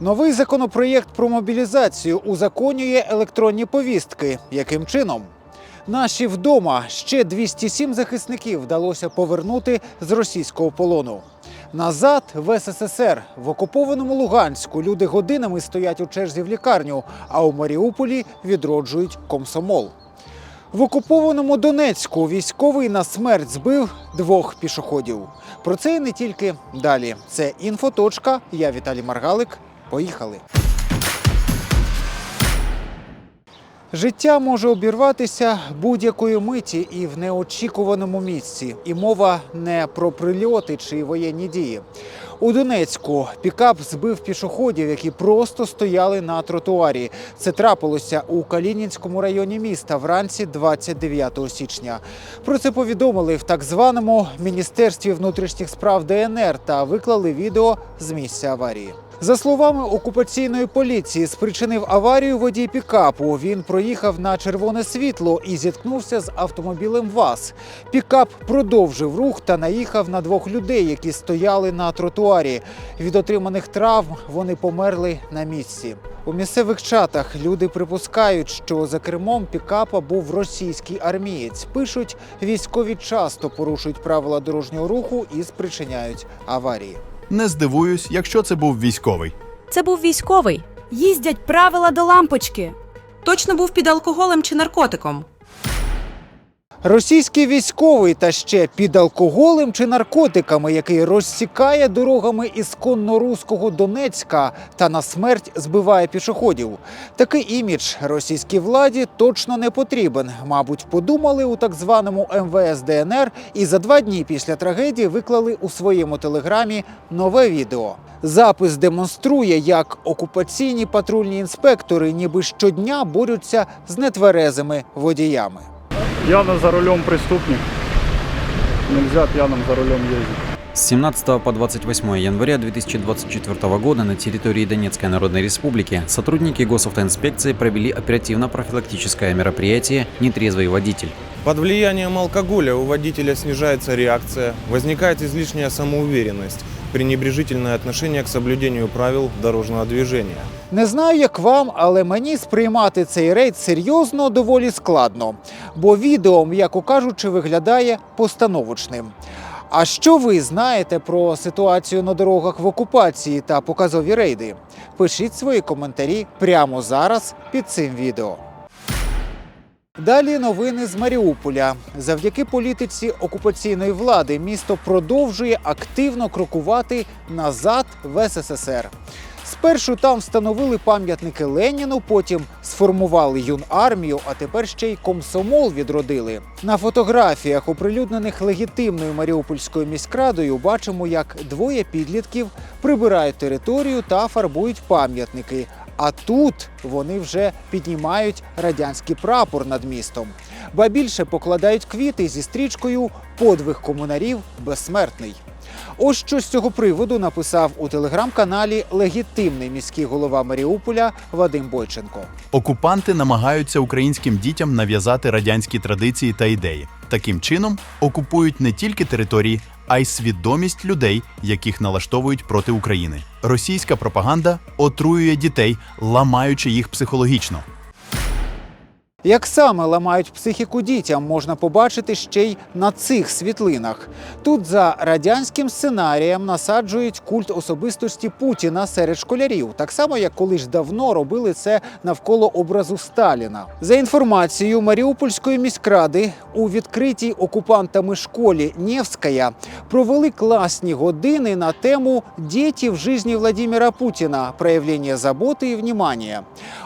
Новий законопроєкт про мобілізацію узаконює електронні повістки. Яким чином? Наші вдома ще 207 захисників вдалося повернути з російського полону. Назад в СССР в окупованому Луганську люди годинами стоять у черзі в лікарню, а у Маріуполі відроджують комсомол. В окупованому Донецьку військовий на смерть збив двох пішоходів. Про це і не тільки далі. Це інфоточка. Я Віталій Маргалик. Поїхали. Життя може обірватися будь-якої миті і в неочікуваному місці. І мова не про прильоти чи воєнні дії. У Донецьку пікап збив пішоходів, які просто стояли на тротуарі. Це трапилося у Калінінському районі міста вранці 29 січня. Про це повідомили в так званому міністерстві внутрішніх справ ДНР та виклали відео з місця аварії. За словами окупаційної поліції, спричинив аварію водій пікапу. Він проїхав на червоне світло і зіткнувся з автомобілем ВАЗ. Пікап продовжив рух та наїхав на двох людей, які стояли на тротуарі. Від отриманих травм вони померли на місці. У місцевих чатах люди припускають, що за кермом пікапа був російський армієць. Пишуть, військові часто порушують правила дорожнього руху і спричиняють аварії. Не здивуюсь, якщо це був військовий. Це був військовий. Їздять правила до лампочки. Точно був під алкоголем чи наркотиком. Російський військовий та ще під алкоголем чи наркотиками, який розсікає дорогами ісконно руського Донецька та на смерть збиває пішоходів. Такий імідж російській владі точно не потрібен. Мабуть, подумали у так званому МВС ДНР і за два дні після трагедії виклали у своєму телеграмі нове відео. Запис демонструє, як окупаційні патрульні інспектори ніби щодня борються з нетверезими водіями. Явно за рулем преступник. Нельзя пьяным за рулем ездить. С 17 по 28 января 2024 года на территории Донецкой Народной Республики сотрудники госавтоинспекции провели оперативно-профилактическое мероприятие «Нетрезвый водитель». Под влиянием алкоголя у водителя снижается реакция, возникает излишняя самоуверенность, пренебрежительное отношение к соблюдению правил дорожного движения. Не знаю, як вам, але мені сприймати цей рейд серйозно доволі складно, бо відео, м'яко кажучи, виглядає постановочним. А що ви знаєте про ситуацію на дорогах в окупації та показові рейди? Пишіть свої коментарі прямо зараз під цим відео. Далі новини з Маріуполя. Завдяки політиці окупаційної влади місто продовжує активно крокувати назад в СССР. Спершу там встановили пам'ятники Леніну, потім сформували юнармію, а тепер ще й комсомол відродили. На фотографіях, оприлюднених легітимною Маріупольською міськрадою, бачимо, як двоє підлітків прибирають територію та фарбують пам'ятники. А тут вони вже піднімають радянський прапор над містом. Ба більше покладають квіти зі стрічкою Подвиг комунарів безсмертний. Ось що з цього приводу написав у телеграм-каналі легітимний міський голова Маріуполя Вадим Бойченко. Окупанти намагаються українським дітям нав'язати радянські традиції та ідеї. Таким чином окупують не тільки території, а й свідомість людей, яких налаштовують проти України. Російська пропаганда отруює дітей, ламаючи їх психологічно. Як саме ламають психіку дітям, можна побачити ще й на цих світлинах. Тут за радянським сценарієм насаджують культ особистості Путіна серед школярів, так само як колись давно робили це навколо образу Сталіна. За інформацією Маріупольської міськради, у відкритій окупантами школі Нєвская провели класні години на тему «Діти в житті Владимира Путіна. Проявлення заботи і внимання».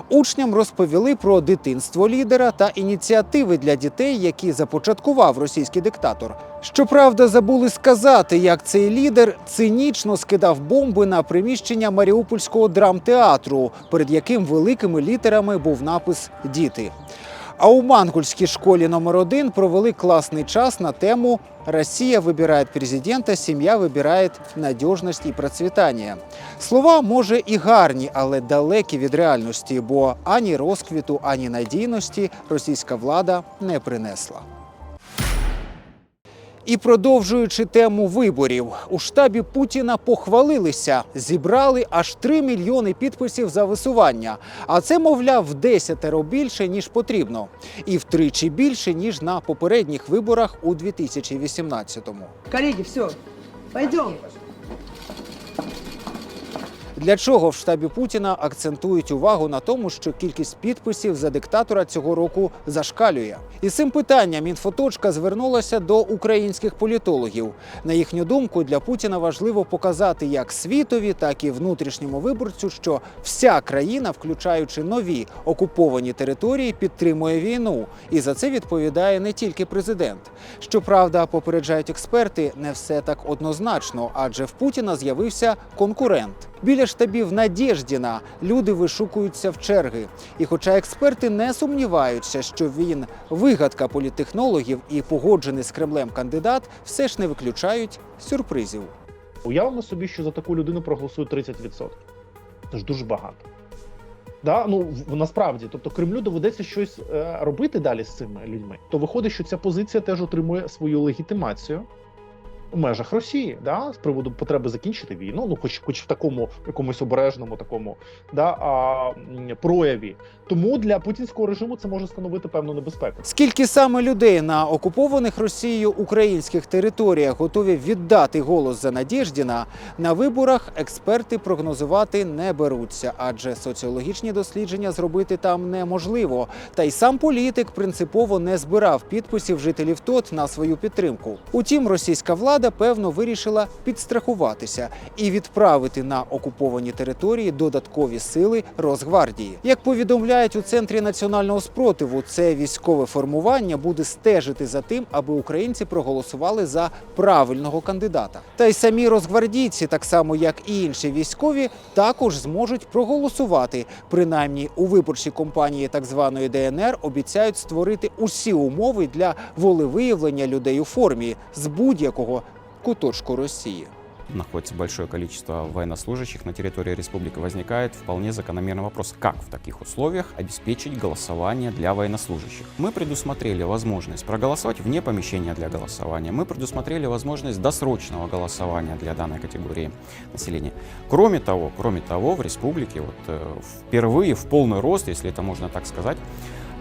Учням розповіли про дитинство лідера та ініціативи для дітей, які започаткував російський диктатор. Щоправда, забули сказати, як цей лідер цинічно скидав бомби на приміщення Маріупольського драмтеатру, перед яким великими літерами був напис Діти. А у Мангульській школі номер 1 провели класний час на тему Росія вибирає президента, сім'я вибирає надіжність і процвітання. Слова може і гарні, але далекі від реальності, бо ані розквіту, ані надійності російська влада не принесла. І продовжуючи тему виборів, у штабі Путіна похвалилися, зібрали аж 3 мільйони підписів за висування. А це, мовляв, в десятеро більше ніж потрібно, і втричі більше ніж на попередніх виборах у 2018-му. Колеги, все, пойдем. Для чого в штабі Путіна акцентують увагу на тому, що кількість підписів за диктатора цього року зашкалює? І цим питанням інфоточка звернулася до українських політологів. На їхню думку, для Путіна важливо показати як світові, так і внутрішньому виборцю, що вся країна, включаючи нові окуповані території, підтримує війну, і за це відповідає не тільки президент. Щоправда, попереджають експерти, не все так однозначно, адже в Путіна з'явився конкурент. Біля штабів Надєждіна люди вишукуються в черги. І хоча експерти не сумніваються, що він вигадка політтехнологів і погоджений з Кремлем кандидат, все ж не виключають сюрпризів. Уявимо собі, що за таку людину проголосують 30%. Це ж дуже багато. Да? Ну, в- насправді, тобто Кремлю доведеться щось е, робити далі з цими людьми. То виходить, що ця позиція теж отримує свою легітимацію у межах Росії, да? з приводу потреби закінчити війну, ну хоч, хоч в такому якомусь обережному такому да, а, прояві. Тому для путінського режиму це може становити певну небезпеку. Скільки саме людей на окупованих Росією українських територіях готові віддати голос за Надєждіна, на виборах експерти прогнозувати не беруться, адже соціологічні дослідження зробити там неможливо. Та й сам політик принципово не збирав підписів жителів ТОТ на свою підтримку. Утім, російська влада певно вирішила підстрахуватися і відправити на окуповані території додаткові сили Росгвардії. Як повідомляють у центрі національного спротиву, це військове формування буде стежити за тим, аби українці проголосували за правильного кандидата. Та й самі розгвардійці, так само як і інші військові, також зможуть проголосувати. Принаймні у виборчій кампанії так званої ДНР обіцяють створити усі умови для волевиявлення людей у формі з будь-якого куточку Росії. находится большое количество военнослужащих на территории республики, возникает вполне закономерный вопрос, как в таких условиях обеспечить голосование для военнослужащих. Мы предусмотрели возможность проголосовать вне помещения для голосования, мы предусмотрели возможность досрочного голосования для данной категории населения. Кроме того, кроме того, в республике вот, э, впервые в полный рост, если это можно так сказать,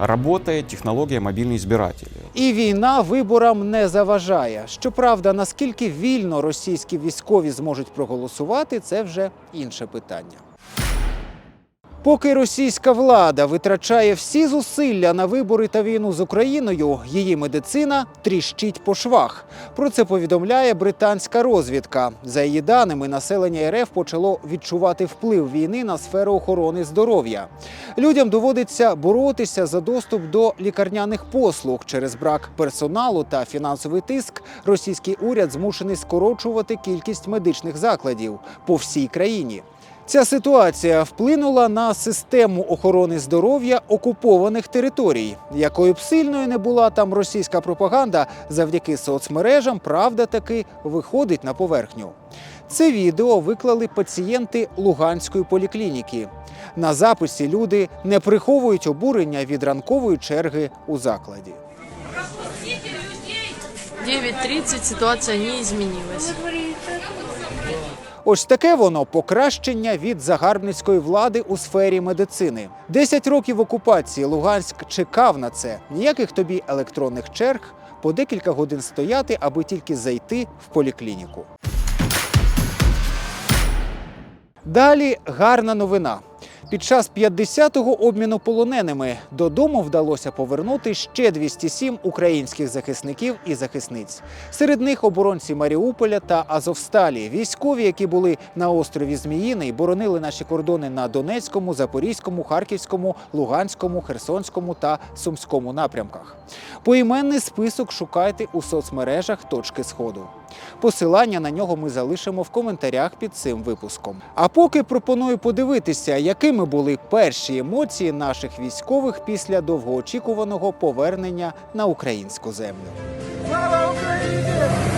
работает технология мобильный избиратель. І війна виборам не заважає. Щоправда, наскільки вільно російські військові зможуть проголосувати, це вже інше питання. Поки російська влада витрачає всі зусилля на вибори та війну з Україною, її медицина тріщить по швах. Про це повідомляє британська розвідка. За її даними, населення РФ почало відчувати вплив війни на сферу охорони здоров'я. Людям доводиться боротися за доступ до лікарняних послуг через брак персоналу та фінансовий тиск. Російський уряд змушений скорочувати кількість медичних закладів по всій країні. Ця ситуація вплинула на систему охорони здоров'я окупованих територій. Якою б сильною не була там російська пропаганда, завдяки соцмережам правда таки виходить на поверхню. Це відео виклали пацієнти Луганської поліклініки. На записі люди не приховують обурення від ранкової черги у закладі. 9.30 ситуация не изменилась. Ось таке воно покращення від загарбницької влади у сфері медицини. Десять років окупації Луганськ чекав на це. Ніяких тобі електронних черг, по декілька годин стояти, аби тільки зайти в поліклініку. Далі гарна новина. Під час 50-го обміну полоненими додому вдалося повернути ще 207 українських захисників і захисниць. Серед них оборонці Маріуполя та Азовсталі, військові, які були на острові Зміїний, боронили наші кордони на Донецькому, Запорізькому, Харківському, Луганському, Херсонському та Сумському напрямках. Поіменний список шукайте у соцмережах точки сходу. Посилання на нього ми залишимо в коментарях під цим випуском. А поки пропоную подивитися, якими були перші емоції наших військових після довгоочікуваного повернення на українську землю. Слава Україні!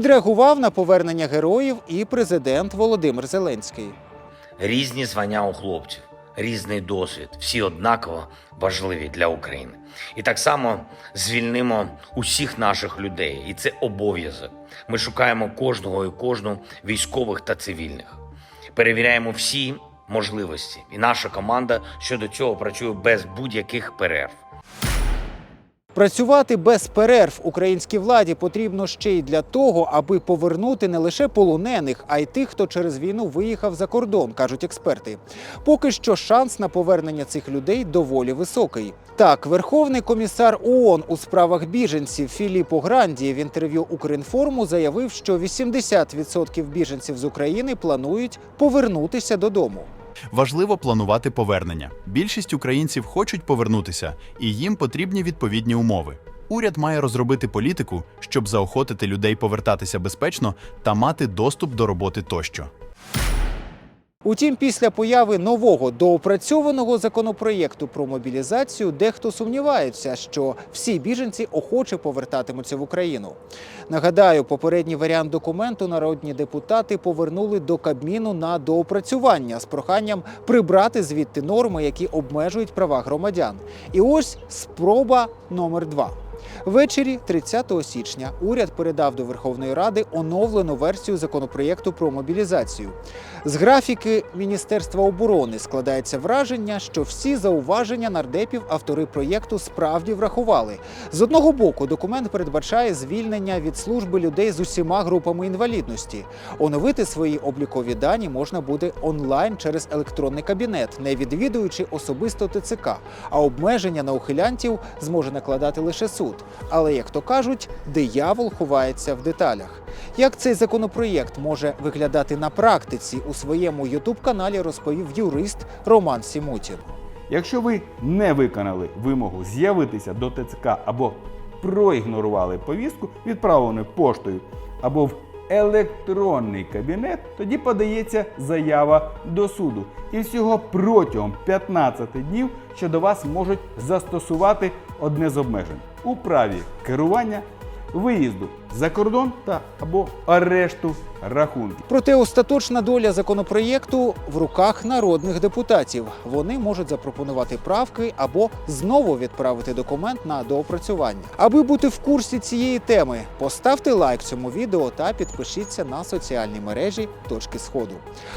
Відреагував на повернення героїв і президент Володимир Зеленський. Різні звання у хлопців, різний досвід, всі однаково важливі для України. І так само звільнимо усіх наших людей, і це обов'язок. Ми шукаємо кожного і кожну військових та цивільних. Перевіряємо всі можливості, і наша команда щодо цього працює без будь-яких перерв. Працювати без перерв українській владі потрібно ще й для того, аби повернути не лише полонених, а й тих, хто через війну виїхав за кордон, кажуть експерти. Поки що шанс на повернення цих людей доволі високий. Так, Верховний комісар ООН у справах біженців Філіппо Гранді в інтерв'ю Укрінформу заявив, що 80% біженців з України планують повернутися додому. Важливо планувати повернення. Більшість українців хочуть повернутися, і їм потрібні відповідні умови. Уряд має розробити політику, щоб заохотити людей повертатися безпечно та мати доступ до роботи тощо. Утім, після появи нового доопрацьованого законопроєкту про мобілізацію дехто сумнівається, що всі біженці охоче повертатимуться в Україну. Нагадаю, попередній варіант документу народні депутати повернули до Кабміну на доопрацювання з проханням прибрати звідти норми, які обмежують права громадян. І ось спроба номер два. Ввечері 30 січня уряд передав до Верховної Ради оновлену версію законопроєкту про мобілізацію. З графіки Міністерства оборони складається враження, що всі зауваження нардепів автори проєкту справді врахували. З одного боку, документ передбачає звільнення від служби людей з усіма групами інвалідності. Оновити свої облікові дані можна буде онлайн через електронний кабінет, не відвідуючи особисто ТЦК. А обмеження на ухилянтів зможе накладати лише суд. Але як то кажуть, диявол ховається в деталях. Як цей законопроєкт може виглядати на практиці у своєму ютуб-каналі розповів юрист Роман Сімутін. Якщо ви не виконали вимогу з'явитися до ТЦК або проігнорували повістку, відправлену поштою або в електронний кабінет, тоді подається заява до суду. І всього протягом 15 днів щодо вас можуть застосувати одне з обмежень. У праві керування, виїзду за кордон та або арешту рахунків. Проте остаточна доля законопроєкту в руках народних депутатів. Вони можуть запропонувати правки або знову відправити документ на доопрацювання. Аби бути в курсі цієї теми, поставте лайк цьому відео та підпишіться на соціальні мережі точки сходу.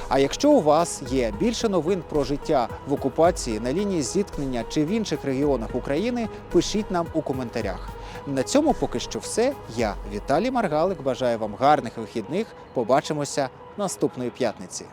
А якщо у вас є більше новин про життя в окупації на лінії зіткнення чи в інших регіонах України, пишіть нам у коментарях. На цьому поки що все. Я Віталій Маргалик. Бажаю вам гарних вихідних. Побачимося наступної п'ятниці.